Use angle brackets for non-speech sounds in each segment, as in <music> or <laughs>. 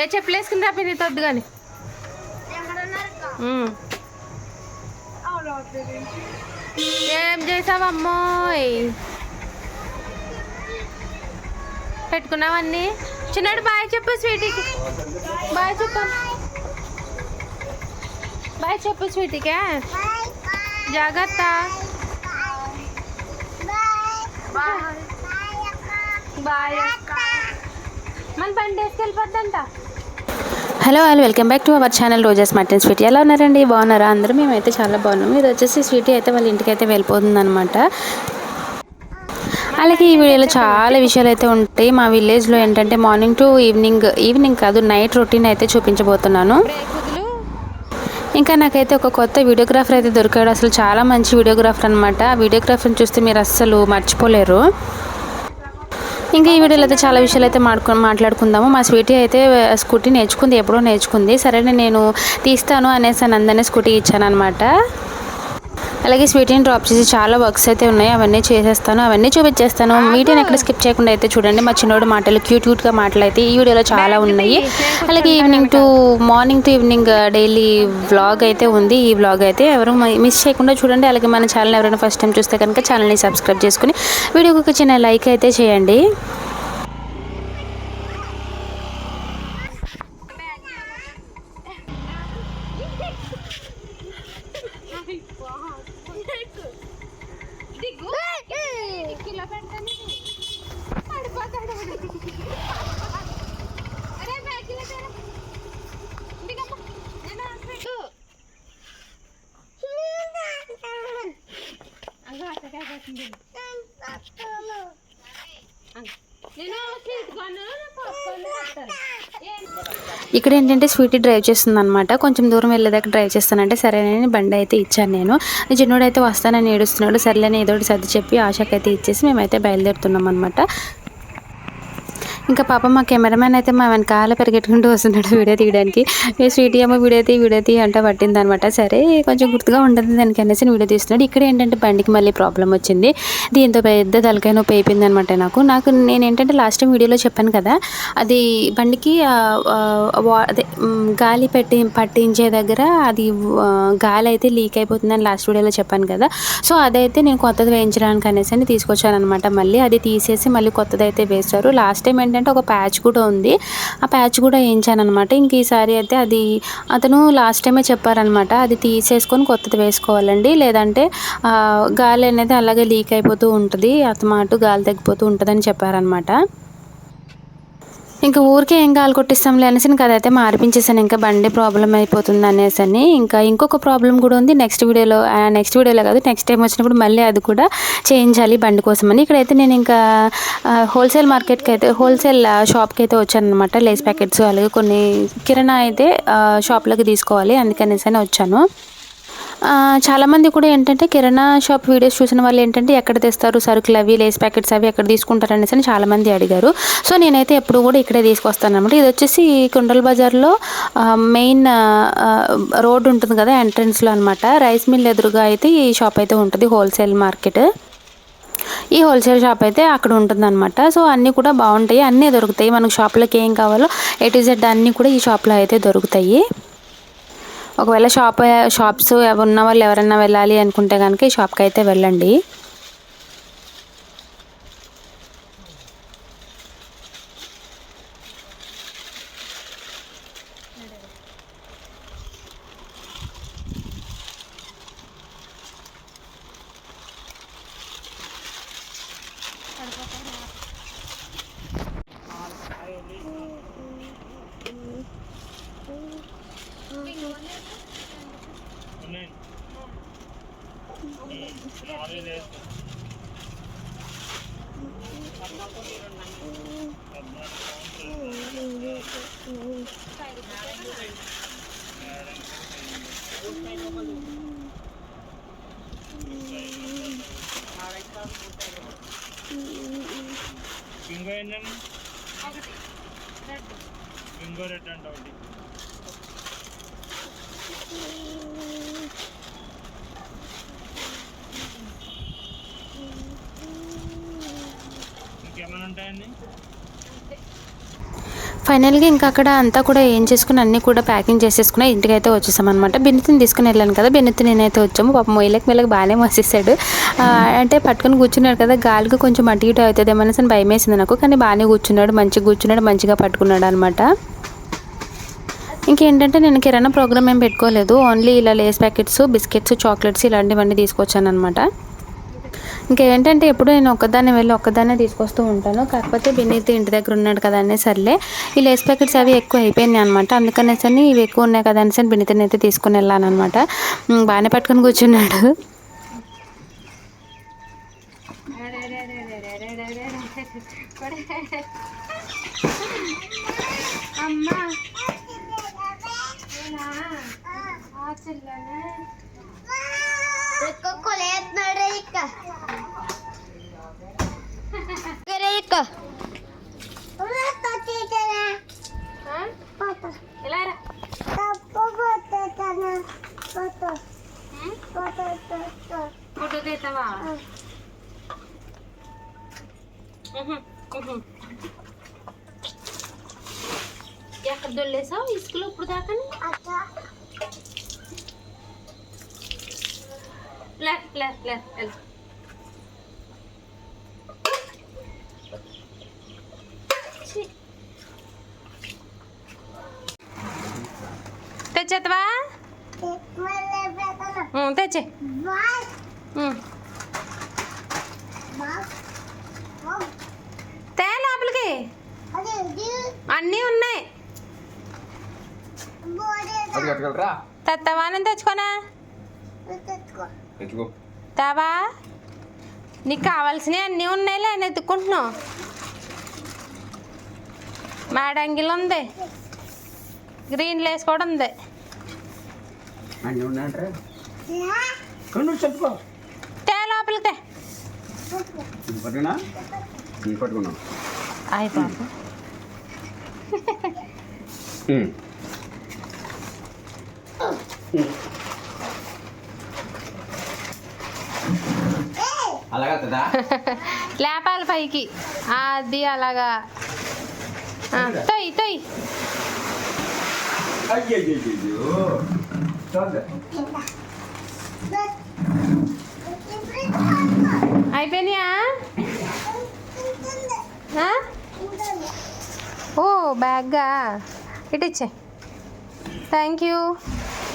ఏ చెప్పులు వేసుకుని రా మీరు తొద్దు కానీ ఏం చేసావమ్మోయ్ పెట్టుకున్నావన్నీ చిన్నాడు బాయ్ చెప్పు స్వీటీకి. బాయ్ చెప్పు. బాయ్ చెప్పు స్వీటీకే జాగ్రత్త. బాయ్. మన బండి వేసుకెళ్ళిపోద్దంట hello all welcome back to our channel roses mutton sweet. ఎలా ఉన్నారండి? బాగున్నారా? అందరూ మేమైతే చాలా బాగున్నాం. ఇది వచ్చేసి స్వీటీ అయితే వాళ్ళ ఇంటికి అయితే వెళ్ళిపోతుంది అనమాట అలాగే ఈ వీడియోలో చాలా విషయాలు అయితే ఉంటాయి. మా విలేజ్లో ఏంటంటే మార్నింగ్ టు ఈవినింగ్ ఈవినింగ్ కాదు నైట్ రొటీన్ అయితే చూపించబోతున్నాను. ఇంకా నాకైతే ఒక కొత్త వీడియోగ్రాఫర్ అయితే దొరికాడు. అసలు చాలా మంచి వీడియోగ్రాఫర్ అనమాట ఆ వీడియోగ్రాఫర్ని చూస్తే మీరు అస్సలు మర్చిపోలేరు. ఇంకా ఈ వీడియోలో అయితే చాలా విషయాలు అయితే మాట్లాడుకు మాట్లాడుకుందాము. మా స్వీటీ అయితే స్కూటీ నేర్చుకుంది ఎప్పుడో నేర్చుకుంది. సరే నేను తీస్తాను అనేసి అని అందరినీ స్కూటీ ఇచ్చాను అనమాట అలాగే స్వీటీని డ్రాప్ చేసి చాలా వర్క్స్ అయితే ఉన్నాయి. అవన్నీ చేసేస్తాను. అవన్నీ చూపించేస్తాను. మీటిని ఎక్కడ స్కిప్ చేయకుండా అయితే చూడండి. మా చిన్నోడు మాటలు క్యూట్ క్యూట్గా మాటలు అయితే ఈ వీడియోలో చాలా ఉన్నాయి. అలాగే evening to morning to evening daily vlog అయితే ఉంది. ఈ వ్లాగ్ అయితే ఎవరు మిస్ చేయకుండా చూడండి. అలాగే మన ఛానల్ ఎవరైనా ఫస్ట్ టైం చూస్తే కనుక ఛానల్ని సబ్స్క్రైబ్ చేసుకుని వీడియోకి ఒక చిన్న లైక్ అయితే చేయండి. ఇక్కడ ఏంటంటే స్వీటీ డ్రైవ్ చేస్తుంది అనమాట కొంచెం దూరం వెళ్ళేదాకా డ్రైవ్ చేస్తానంటే సరేనని బండి అయితే ఇచ్చాను నేను. ఈ అయితే వస్తానని ఏడుస్తున్నాడు. సర్లేని ఏదో ఒకటి సర్ది చెప్పి ఆశకైతే అయితే ఇచ్చేసి మేమైతే బయలుదేరుతున్నాం అనమాట ఇంకా పాప మా కెమెరామెన్ అయితే మా వెనకాల పెరిగెట్టుకుంటూ వస్తున్నాడు <laughs> వీడియో తీయడానికి. ఏ స్వీటీ అమ్మ వీడియో తీ వీడియో తీ అంటే పట్టింది అనమాట సరే కొంచెం గుర్తుగా ఉంటుంది దానికి అనేసి వీడియో తీస్తున్నాడు. ఇక్కడ ఏంటంటే బండికి మళ్ళీ ప్రాబ్లం వచ్చింది. దీంతో పెద్ద తలకాయ నొప్పి అయిపోయింది అనమాట నాకు. నాకు నేను ఏంటంటే లాస్ట్ టైం వీడియోలో చెప్పాను కదా అది బండికి వా- అదే గాలి పెట్టి పట్టించే దగ్గర అది గాలి అయితే లీక్ అయిపోతుందని లాస్ట్ వీడియోలో చెప్పాను కదా. సో అదైతే నేను కొత్తది వేయించడానికి అనేసి అని తీసుకొచ్చాను అనమాట మళ్ళీ అది తీసేసి మళ్ళీ కొత్తది అయితే వేశారు. లాస్ట్ టైం ఏంటంటే ఒక ప్యాచ్ కూడా ఉంది. ఆ ప్యాచ్ కూడా వేయించాను అనమాట ఇంక ఈసారి అయితే అది అతను లాస్ట్ టైమే చెప్పారనమాట అది తీసేసుకొని కొత్తది వేసుకోవాలండి. లేదంటే గాలి అనేది అలాగే లీక్ అయిపోతూ ఉంటుంది. అతమాటు గాలి తగ్గిపోతూ ఉంటుందని చెప్పారనమాట ఇంకా ఊరికే ఏం గాలి కొట్టిస్తాంలే అనేసి ఇంకా అదైతే మార్పించేసాను. ఇంకా బండి ప్రాబ్లం అయిపోతుంది అనేసి అని ఇంకా ఇంకొక ప్రాబ్లం కూడా ఉంది. నెక్స్ట్ వీడియోలో నెక్స్ట్ వీడియోలో కాదు నెక్స్ట్ టైం వచ్చినప్పుడు మళ్ళీ అది కూడా చేయించాలి బండి కోసమని. ఇక్కడైతే నేను ఇంకా హోల్సేల్ మార్కెట్కి అయితే హోల్సేల్ షాప్కి అయితే వచ్చాను అనమాట లేస్ ప్యాకెట్స్ అలాగే కొన్ని కిరాణా అయితే షాప్లోకి తీసుకోవాలి. అందుకనేసి అని వచ్చాను. చాలామంది కూడా ఏంటంటే కిరాణా షాప్ వీడియోస్ చూసిన వాళ్ళు ఏంటంటే ఎక్కడ తెస్తారు సరుకులు అవి లేస్ ప్యాకెట్స్ అవి ఎక్కడ తీసుకుంటారు అనేసి అని చాలామంది అడిగారు. సో నేనైతే ఎప్పుడు కూడా ఇక్కడే తీసుకొస్తాను అనమాట ఇది వచ్చేసి కుండల్ బజార్లో మెయిన్ రోడ్డు రోడ్ ఉంటుంది కదా ఎంట్రన్స్లో అనమాట రైస్ మిల్ ఎదురుగా అయితే ఈ షాప్ అయితే ఉంటుంది హోల్సేల్ మార్కెట్. ఈ హోల్సేల్ షాప్ అయితే అక్కడ ఉంటుందన్నమాట. సో అన్నీ కూడా బాగుంటాయి అన్నీ దొరుకుతాయి. మనకు షాప్లోకి ఏం కావాలో ఏ టు జెడ్ అన్నీ కూడా ఈ షాప్లో అయితే దొరుకుతాయి. ఒకవేళ షాప్ షాప్స్ ఉన్న వాళ్ళు ఎవరైనా వెళ్ళాలి అనుకుంటే కనుక ఈ షాప్కి అయితే వెళ్ళండి. ఇంకో ఏంటండి ఇంకో రెడ్ అంట ఒకటి ఉంటాయండి? ఫైనల్గా ఇంకా అక్కడ అంతా కూడా ఏం చేసుకుని అన్నీ కూడా ప్యాకింగ్ చేసేసుకుని ఇంటికి అయితే వచ్చేసాం అనమాట తీసుకుని వెళ్ళాను కదా బెన్నితి నేనైతే వచ్చాము. పాప మొయ్యలకు మెల్లకి బాగానే మోసేసాడు అంటే పట్టుకొని కూర్చున్నాడు కదా గాలికి కొంచెం అటు ఇటు అవుతుంది ఏమనేసి భయం వేసింది నాకు కానీ బాగానే కూర్చున్నాడు మంచిగా కూర్చున్నాడు మంచిగా పట్టుకున్నాడు అనమాట ఇంకేంటంటే నేను కిరాణా ప్రోగ్రామ్ ఏం పెట్టుకోలేదు. ఓన్లీ ఇలా లేస్ ప్యాకెట్స్ బిస్కెట్స్ చాక్లెట్స్ ఇలాంటివన్నీ తీసుకొచ్చాను అనమాట ఇంకేంటంటే ఎప్పుడు నేను ఒక్కదాన్ని వెళ్ళి ఒక్కదాన్నే తీసుకొస్తూ ఉంటాను. కాకపోతే బెన్నీతి ఇంటి దగ్గర ఉన్నాడు కదా అనే సర్లే ఈ లేస్ ప్యాకెట్స్ అవి ఎక్కువ అయిపోయినాయి అనమాట అందుకనే సరే ఇవి ఎక్కువ ఉన్నాయి కదా అనేసి బెన్నీతిని అయితే తీసుకుని వెళ్ళాను అనమాట బాగానే పట్టుకొని కూర్చున్నాడు. అమ్మా! తెచ్చేత్తవా? Mala beta na. ఉం, తెచ్చే. తే లోపలికి. అన్నీ ఉన్నాయి. అది తెత్తవా నేను తెచ్చుకోనా. తెచ్చుకో. తావా? నీకు కావాల్సినవి అన్నీ ఉన్నాయిలే నేను ఎత్తుక్కుంటున్నావు. మాడంగిల్ ఉంది. గ్రీన్ లేస్ కూడా ఉంది. అన్నీ ఉన్నాయంటే చెప్పుకో. తే లోపలికి తే. పట్టుకున్నా? కదా <laughs> లేపాలి పైకి. అది అలాగా. తొయ్ తొయ్. అయిపోయినాయా? ఓ బ్యాగ్గా. ఇటు ఇచ్చే. Thank you.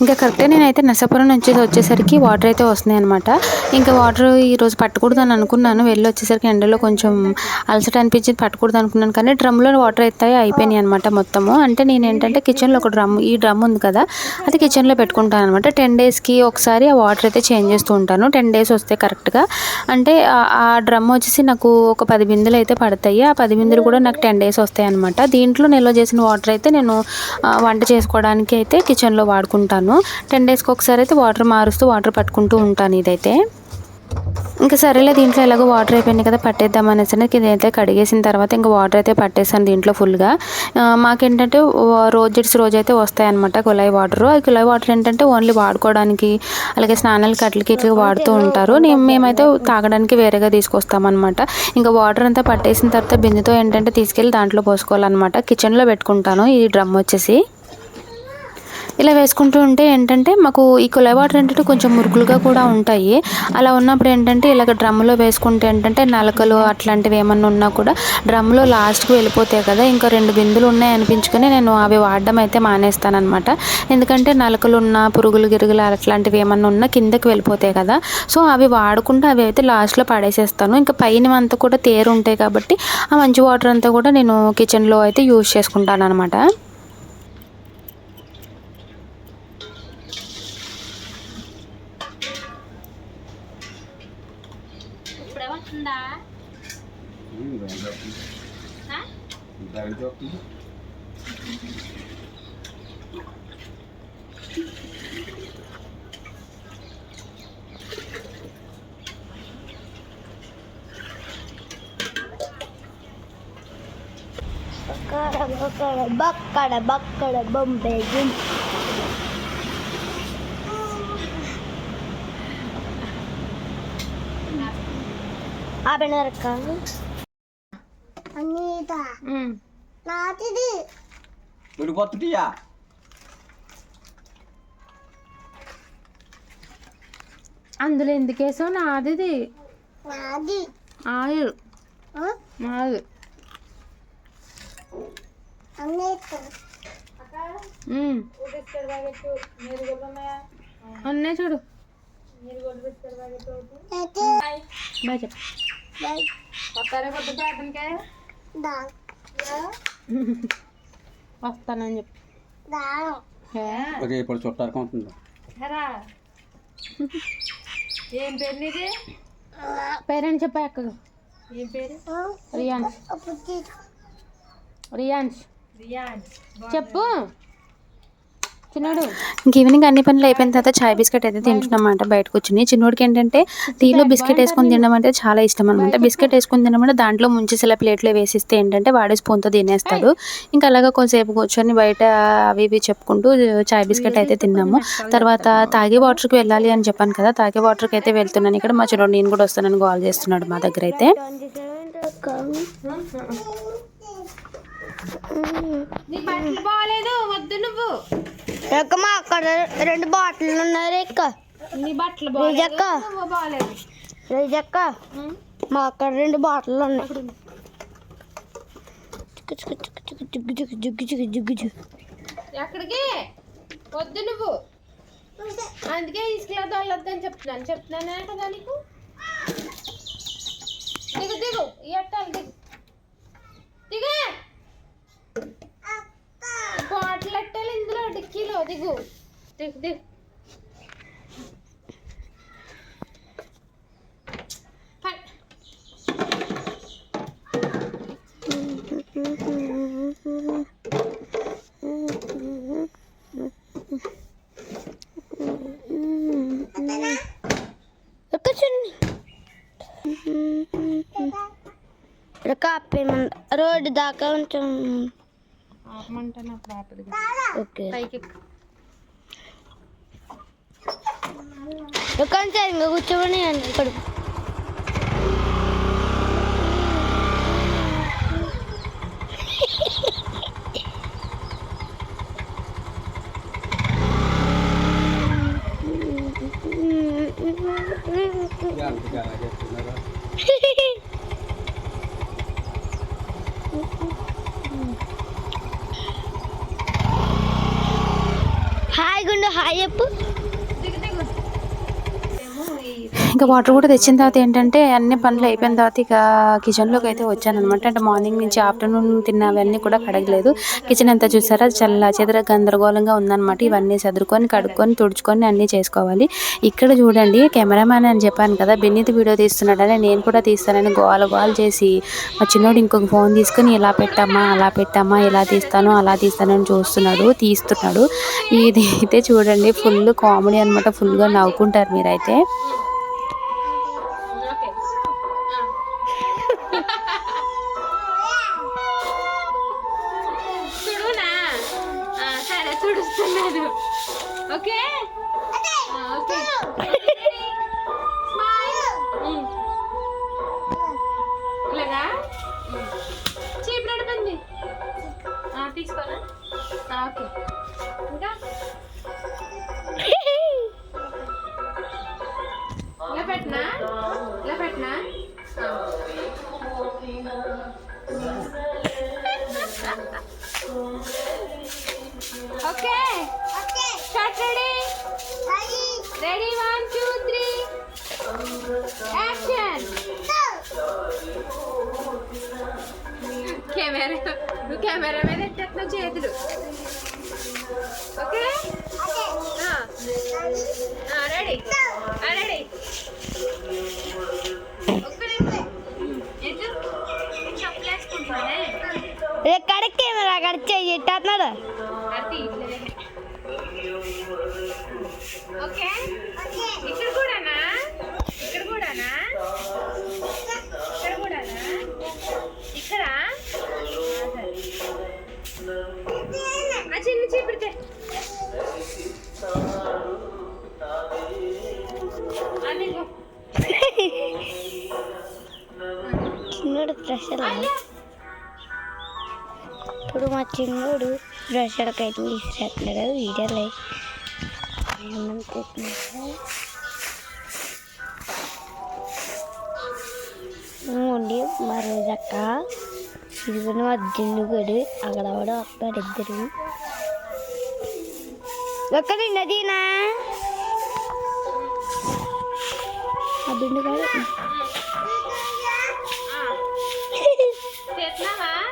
ఇంకా కరెక్ట్గా నేనైతే నర్సాపురం నుంచి వచ్చేసరికి వాటర్ అయితే వస్తున్నాయి అనమాట ఇంకా వాటర్ ఈరోజు పట్టకూడదు అని అనుకున్నాను. వెళ్ళి వచ్చేసరికి ఎండలో కొంచెం అలసట అనిపించింది పట్టకూడదు అనుకున్నాను. కానీ డ్రమ్లో వాటర్ అయితే అయిపోయినాయి అనమాట మొత్తము. అంటే నేను ఏంటంటే కిచెన్లో ఒక డ్రమ్ ఈ డ్రమ్ ఉంది కదా అది కిచెన్లో పెట్టుకుంటాను అనమాట టెన్ డేస్కి ఒకసారి ఆ వాటర్ అయితే చేంజ్ చేస్తూ ఉంటాను. టెన్ డేస్ వస్తే కరెక్ట్గా. అంటే ఆ- డ్రమ్ వచ్చేసి నాకు ఒక పది బిందెలు అయితే పడతాయి. ఆ పది బిందెలు కూడా నాకు టెన్ డేస్ వస్తాయి అనమాట దీంట్లో నిల్వ చేసిన వాటర్ అయితే నేను వంట చేసుకోవడానికి అయితే కిచెన్లో వాడుకుంటాను. టెన్ డేస్కి ఒకసారి అయితే వాటర్ మారుస్తూ వాటర్ పట్టుకుంటూ ఉంటాను ఇదైతే. ఇంకా సరేలే దీంట్లో ఎలాగో వాటర్ అయిపోయింది కదా పట్టేద్దాం అనేసి ఇదైతే కడిగేసిన తర్వాత ఇంకా వాటర్ అయితే పట్టేసాను దీంట్లో ఫుల్గా మాకేంటంటే రోజెట్స్ రోజు అయితే వస్తాయన్నమాట కుళాయి వాటర్ ఆ కుళాయి వాటర్ ఏంటంటే ఓన్లీ వాడుకోవడానికి అలాగే స్నానాలు కట్లకి ఇట్లా వాడుతూ ఉంటారు. నేను మేమైతే తాగడానికి వేరేగా తీసుకొస్తామన్నమాట. ఇంకా వాటర్ అంతా పట్టేసిన తర్వాత బిందెతో ఏంటంటే తీసుకెళ్ళి దాంట్లో పోసుకోవాలన్నమాట. కిచెన్లో పెట్టుకుంటాను ఈ డ్రమ్ వచ్చేసి. ఇలా వేసుకుంటూ ఉంటే ఏంటంటే మాకు ఈ కులాయి వాటర్ ఏంటంటే కొంచెం మురుగులుగా కూడా ఉంటాయి. అలా ఉన్నప్పుడు ఏంటంటే ఇలాగ డ్రమ్లో వేసుకుంటే ఏంటంటే నలకలు అట్లాంటివి ఏమన్నా ఉన్నా కూడా డ్రమ్లో లాస్ట్కి వెళ్ళిపోతాయి కదా ఇంకా రెండు బిందులు ఉన్నాయి అనిపించుకొని నేను అవి వాడడం అయితే మానేస్తాను అనమాట ఎందుకంటే నలకలు ఉన్న పురుగులు గిరుగులు అట్లాంటివి ఏమన్నా ఉన్నా కిందకి వెళ్ళిపోతాయి కదా. సో అవి వాడకుండా అవి అయితే లాస్ట్లో పడేసేస్తాను. ఇంకా పైన అంతా కూడా తేరు ఉంటాయి కాబట్టి ఆ మంచి వాటర్ అంతా కూడా నేను కిచెన్లో అయితే యూజ్ చేసుకుంటాను అనమాట Hah? Dari joki. Bakara bakara bakara bakara bombe jum. Ah. నాటిది. విడిపోతుంటియా అందులో ఎందుకేసో నాదిది. నాది. ఆయిల్. నాది. అన్నీ చూడు. బాయ్ వస్తానని చెప్పు దారం ఏ? రేపు చుట్టాలకు ఉంటుంది ఏం పేరు నీది పేరెంట్ చెప్పా అక్క ఏం పేరు రియాన్స్ అప్పుడు రియాన్స్ చెప్పు చిన్నాడు ఇంక ఈవినింగ్ అన్ని పనులు అయిపోయిన తర్వాత చాయ్ బిస్కెట్ అయితే తింటున్నాం అనమాట బయట కూర్చుని చిన్నోడికి ఏంటంటే టీలో బిస్కెట్ వేసుకొని తినడం అంటే చాలా ఇష్టం అనమాట బిస్కెట్ వేసుకొని తినడం దాంట్లో ముంచేసి ఇలా ప్లేట్లో వేసిస్తే ఏంటంటే వాడే స్పూన్తో తినేస్తాడు. ఇంకా అలాగా కొంతసేపు కూర్చొని బయట అవి ఇవి చెప్పుకుంటూ చాయ్ బిస్కెట్ అయితే తిన్నాము. తర్వాత తాగే వాటర్కి వెళ్ళాలి అని చెప్పాను కదా తాగే వాటర్కి అయితే వెళ్తున్నాను. ఇక్కడ మా చిన్నోడు నేను కూడా వస్తానని కాల్ చేస్తున్నాడు మా దగ్గర అయితే. నీ బట్టలు బాగాలేదు వద్దు నువ్వు. ఎక్కమా అక్కడ రెండు బాటిల్ ఉన్నాయి ఎక్క నీ బట్టలు రేజక్క. బాగాలేదు నువ్వు బాగాలేదు రేజక్క. మా అక్కడ రెండు బాటిల్ ఉన్నాయి. చిక్కు చిక్కు చిక్కు చిక్కు చిక్కు చిక్కు చిక్కు చిక్కు చిక్కు ఎక్కడికి? వద్దు నువ్వు. అందుకే ఇసుకలో దొల్లొద్దని చెప్తున్నాను. చెప్తున్నానే కదా నీకు? దిగు దిగు. ఈ అట్టాలి దిగే. tadi gue. Dih, dih. Road దాకా ఉంటాం పైకి ఎక్కు. ఇంకా కూర్చోమని ఇక్కడ హాయ్ గుండు హాయ్ చెప్పు దిగు దిగు ఇంకా వాటర్ కూడా తెచ్చిన తర్వాత ఏంటంటే అన్ని పనులు అయిపోయిన తర్వాత ఇక కిచెన్లోకి అయితే వచ్చాను అనమాట అంటే మార్నింగ్ నుంచి ఆఫ్టర్నూన్ తిన్నవన్నీ కూడా కడగలేదు. కిచెన్ అంతా చూసారా? చల్ల చెదర గందరగోళంగా ఉందన్నమాట. ఇవన్నీ చదురుకొని కడుక్కొని తుడుచుకొని అన్నీ చేసుకోవాలి. ఇక్కడ చూడండి కెమెరామ్యాన్ అని చెప్పాను కదా బెన్నీతి వీడియో తీస్తున్నాడని నేను కూడా తీస్తానని గోల గోల చేసి మా చిన్నోడు ఇంకొక ఫోన్ తీసుకొని ఇలా పెట్టమ్మా అలా పెట్టమ్మా ఇలా తీస్తాను అలా తీస్తాను అని చూస్తున్నాడు తీస్తున్నాడు. ఇది అయితే చూడండి ఫుల్ కామెడీ అనమాట ఫుల్గా నవ్వుకుంటారు మీరైతే. Tá, tá. colocar aqui. Camera నువ్వు కెమెరా మీద ఎట్టేస్తున్నావు చేతులు? ఓకే? రెడీ. రెడీ. ఎక్కడ కెమెరా అక్కడ అది ఓకే? ఇక్కడ కూడానా? ఇక్కడ కూడానా? చిన్నోడు ప్రెషర్ ఇప్పుడు మా చిన్నోడు బ్రషర్కి అయితే తీసుకురాట్లేదు వీడియో లైక్ ఏమనుకుంటున్నా మా రోజక్క ఇదిగోని మా దిండుగడు అక్కడ కూడా వస్తారు ఇద్దరు ఒక్క నదీనా ఆ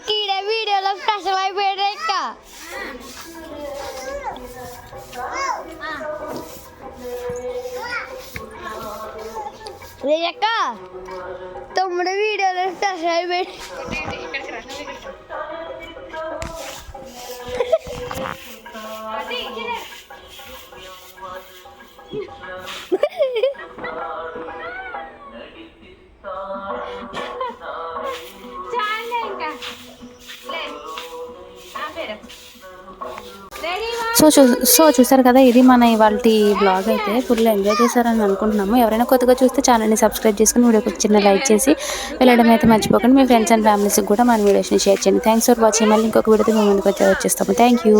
కీడ. వీడియోలో స్పెషల్ అయిపోయాడు ఎక్క అక్క తమ్ముడు వీడియోలో స్పెషల్ సో చూ సో చూసారు కదా ఇది మన ఇవాళ బ్లాగ్ అయితే. ఫుల్ ఎంజాయ్ చేశారని అనుకుంటున్నాము. ఎవరైనా కొత్తగా చూస్తే ఛానల్ని సబ్స్క్రైబ్ చేసుకుని వీడియోకి చిన్న లైక్ చేసి వెళ్ళడం అయితే మర్చిపోకండి. మీ ఫ్రెండ్స్ అండ్ ఫ్యామిలీస్కి కూడా మన వీడియోస్ని షేర్ చేయండి. థ్యాంక్స్ ఫర్ వాచింగ్ మళ్ళీ ఇంకొక వీడియోతో మేము ముందుకు వచ్చే వచ్చేస్తాము. Thank you